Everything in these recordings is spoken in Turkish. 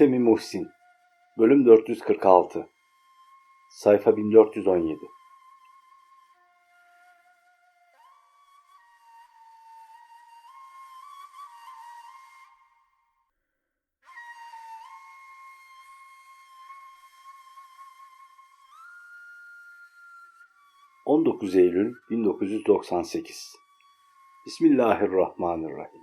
Femi Muhsin. Bölüm 446 Sayfa 1417 19 Eylül 1998 Bismillahirrahmanirrahim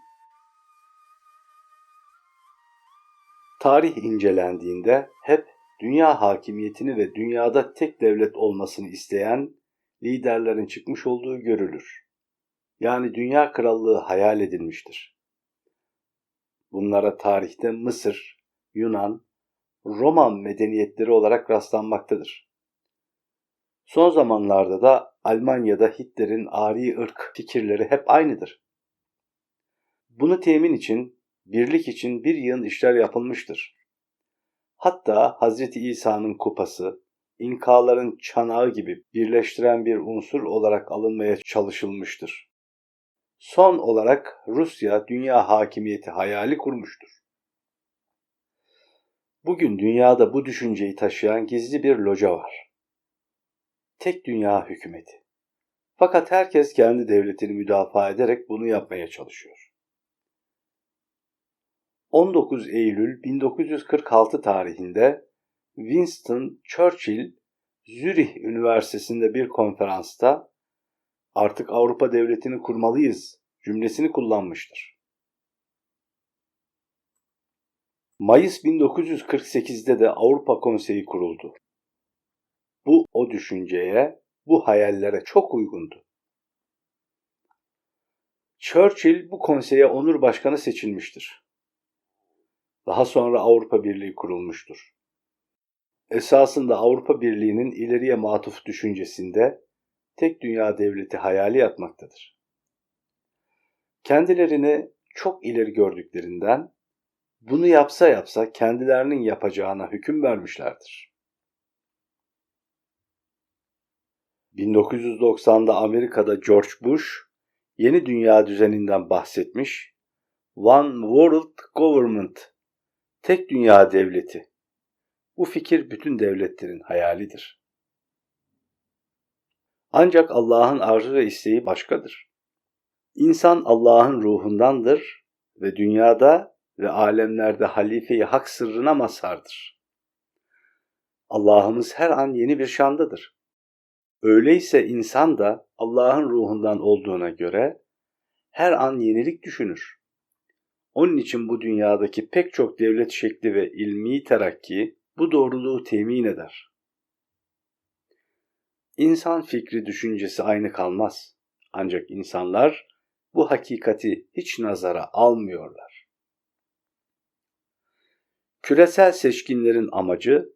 Tarih incelendiğinde hep dünya hakimiyetini ve dünyada tek devlet olmasını isteyen liderlerin çıkmış olduğu görülür. Yani dünya krallığı hayal edilmiştir. Bunlara tarihte Mısır, Yunan, Roma medeniyetleri olarak rastlanmaktadır. Son zamanlarda da Almanya'da Hitler'in ari ırk fikirleri hep aynıdır. Bunu temin için, birlik için bir yığın işler yapılmıştır. Hatta Hazreti İsa'nın kupası, İnkaların çanağı gibi birleştiren bir unsur olarak alınmaya çalışılmıştır. Son olarak Rusya dünya hakimiyeti hayali kurmuştur. Bugün dünyada bu düşünceyi taşıyan gizli bir loca var. Tek dünya hükümeti. Fakat herkes kendi devletini müdafaa ederek bunu yapmaya çalışıyor. 19 Eylül 1946 tarihinde Winston Churchill Zürih Üniversitesi'nde bir konferansta artık Avrupa devletini kurmalıyız cümlesini kullanmıştır. Mayıs 1948'de de Avrupa Konseyi kuruldu. Bu o düşünceye, bu hayallere çok uygundu. Churchill bu konseye onur başkanı seçilmiştir. Daha sonra Avrupa Birliği kurulmuştur. Esasında Avrupa Birliği'nin ileriye matuf düşüncesinde tek dünya devleti hayali yatmaktadır. Kendilerini çok ileri gördüklerinden bunu yapsa yapsa kendilerinin yapacağına hüküm vermişlerdir. 1990'da Amerika'da George Bush yeni dünya düzeninden bahsetmiş. One World Government, tek dünya devleti. Bu fikir bütün devletlerin hayalidir. Ancak Allah'ın arzu ve isteği başkadır. İnsan Allah'ın ruhundandır ve dünyada ve alemlerde halife-i hak sırrına mazhardır. Allah'ımız her an yeni bir şandadır. Öyleyse insan da Allah'ın ruhundan olduğuna göre her an yenilik düşünür. Onun için bu dünyadaki pek çok devlet şekli ve ilmi terakki bu doğruluğu temin eder. İnsan fikri düşüncesi aynı kalmaz. Ancak insanlar bu hakikati hiç nazara almıyorlar. Küresel seçkinlerin amacı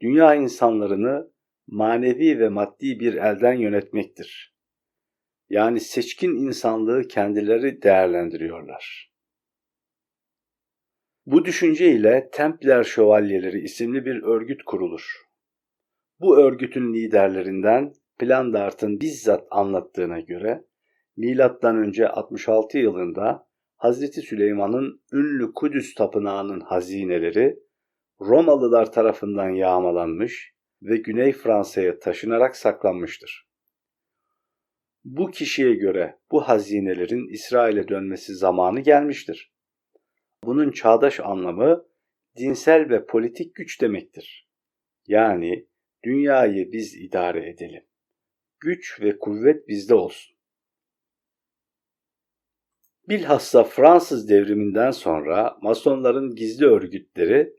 dünya insanlarını manevi ve maddi bir elden yönetmektir. Yani seçkin insanlığı kendileri değerlendiriyorlar. Bu düşünce ile Templer Şövalyeleri isimli bir örgüt kurulur. Bu örgütün liderlerinden Plandart'ın bizzat anlattığına göre milattan önce 66 yılında Hazreti Süleyman'ın ünlü Kudüs tapınağının hazineleri Romalılar tarafından yağmalanmış ve Güney Fransa'ya taşınarak saklanmıştır. Bu kişiye göre bu hazinelerin İsrail'e dönmesi zamanı gelmiştir. Bunun çağdaş anlamı dinsel ve politik güç demektir. Yani dünyayı biz idare edelim. Güç ve kuvvet bizde olsun. Bilhassa Fransız devriminden sonra Masonların gizli örgütleri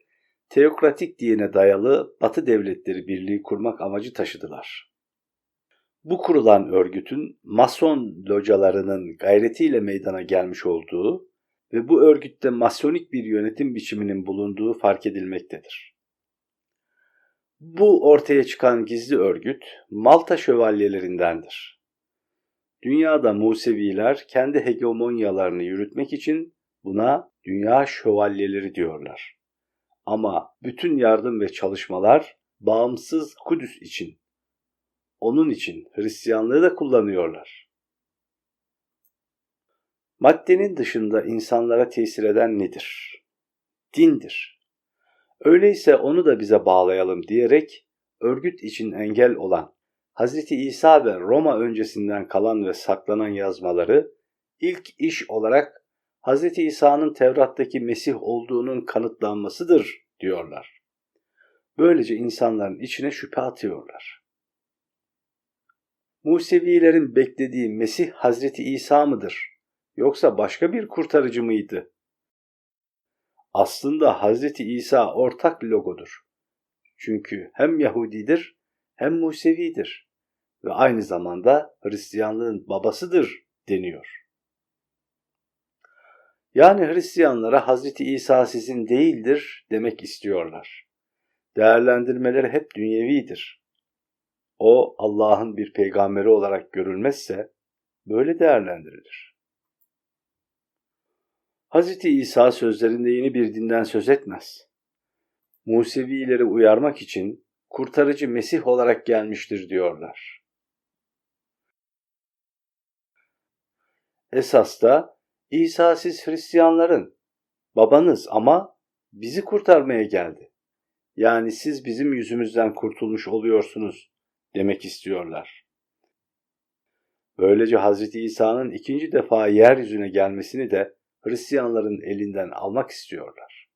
teokratik dine dayalı Batı devletleri birliği kurmak amacı taşıdılar. Bu kurulan örgütün Mason localarının gayretiyle meydana gelmiş olduğu ve bu örgütte masonik bir yönetim biçiminin bulunduğu fark edilmektedir. Bu ortaya çıkan gizli örgüt Malta şövalyelerindendir. Dünyada Museviler kendi hegemonyalarını yürütmek için buna dünya şövalyeleri diyorlar. Ama bütün yardım ve çalışmalar bağımsız Kudüs için. Onun için Hristiyanlığı da kullanıyorlar. Maddenin dışında insanlara tesir eden nedir? Dindir. Öyleyse onu da bize bağlayalım diyerek örgüt için engel olan Hz. İsa ve Roma öncesinden kalan ve saklanan yazmaları ilk iş olarak Hz. İsa'nın Tevrat'taki Mesih olduğunun kanıtlanmasıdır diyorlar. Böylece insanların içine şüphe atıyorlar. Musevilerin beklediği Mesih Hazreti İsa mıdır? Yoksa başka bir kurtarıcı mıydı? Aslında Hazreti İsa ortak logodur. Çünkü hem Yahudidir hem Musevidir ve aynı zamanda Hristiyanlığın babasıdır deniyor. Yani Hristiyanlara Hazreti İsa sizin değildir demek istiyorlar. Değerlendirmeleri hep dünyevidir. O Allah'ın bir peygamberi olarak görülmezse böyle değerlendirilir. Hazreti İsa sözlerinde yeni bir dinden söz etmez. Musevileri uyarmak için kurtarıcı Mesih olarak gelmiştir diyorlar. Esas da İsa siz Hristiyanların babanız ama bizi kurtarmaya geldi. Yani siz bizim yüzümüzden kurtulmuş oluyorsunuz demek istiyorlar. Böylece Hz. İsa'nın ikinci defa yeryüzüne gelmesini de Hristiyanların elinden almak istiyorlar.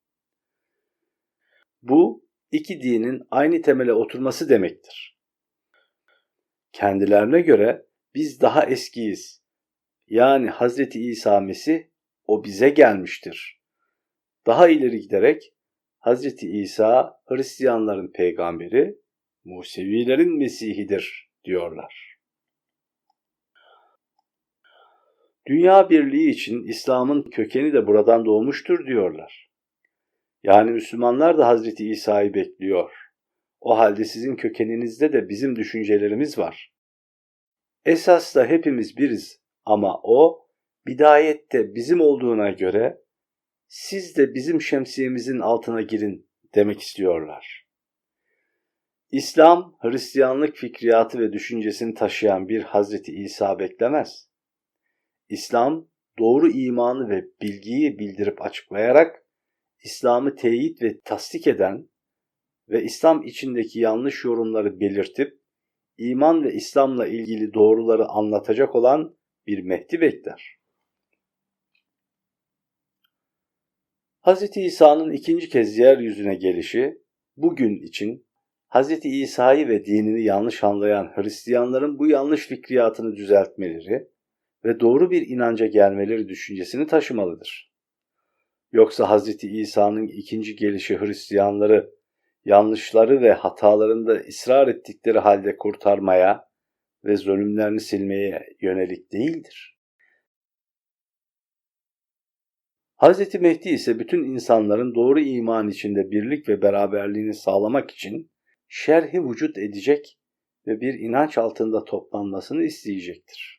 Bu iki dinin aynı temele oturması demektir. Kendilerine göre biz daha eskiyiz. Yani Hz. İsa Mesih o bize gelmiştir. Daha ileri giderek Hz. İsa Hristiyanların peygamberi, Musevilerin Mesih'idir diyorlar. Dünya birliği için İslam'ın kökeni de buradan doğmuştur diyorlar. Yani Müslümanlar da Hazreti İsa'yı bekliyor. O halde sizin kökeninizde de bizim düşüncelerimiz var. Esas da hepimiz biriz ama o bidayette bizim olduğuna göre siz de bizim şemsiyemizin altına girin demek istiyorlar. İslam, Hristiyanlık fikriyatı ve düşüncesini taşıyan bir Hazreti İsa beklemez. İslam, doğru imanı ve bilgiyi bildirip açıklayarak İslam'ı teyit ve tasdik eden ve İslam içindeki yanlış yorumları belirtip iman ve İslam'la ilgili doğruları anlatacak olan bir Mehdi bekler. Hz. İsa'nın ikinci kez yeryüzüne gelişi bugün için Hz. İsa'yı ve dinini yanlış anlayan Hristiyanların bu yanlış fikriyatını düzeltmeleri ve doğru bir inanca gelmeleri düşüncesini taşımalıdır. Yoksa Hz. İsa'nın ikinci gelişi Hristiyanları yanlışları ve hatalarında ısrar ettikleri halde kurtarmaya ve zulümlerini silmeye yönelik değildir. Hz. Mehdi ise bütün insanların doğru iman içinde birlik ve beraberliğini sağlamak için şerhi vücut edecek ve bir inanç altında toplanmasını isteyecektir.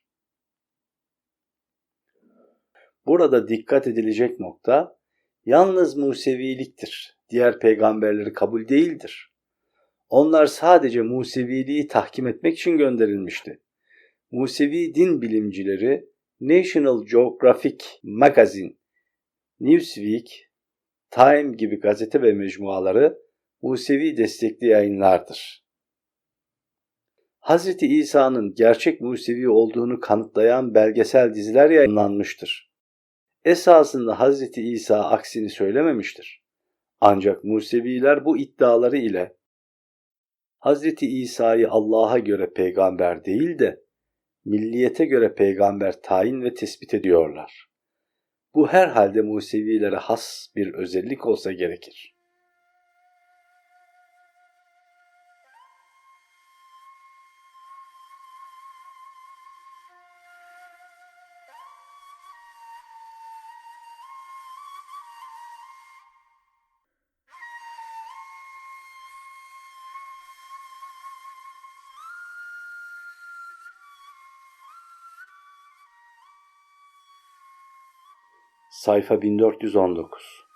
Burada dikkat edilecek nokta yalnız Museviliktir. Diğer peygamberleri kabul değildir. Onlar sadece Museviliği tahkim etmek için gönderilmişti. Musevi din bilimcileri National Geographic Magazine, Newsweek, Time gibi gazete ve mecmuaları Musevi destekli yayınlardır. Hz. İsa'nın gerçek Musevi olduğunu kanıtlayan belgesel diziler yayınlanmıştır. Esasında Hz. İsa aksini söylememiştir. Ancak Museviler bu iddiaları ile Hz. İsa'yı Allah'a göre peygamber değil de milliyete göre peygamber tayin ve tespit ediyorlar. Bu herhalde Musevilere has bir özellik olsa gerekir. Sayfa 1419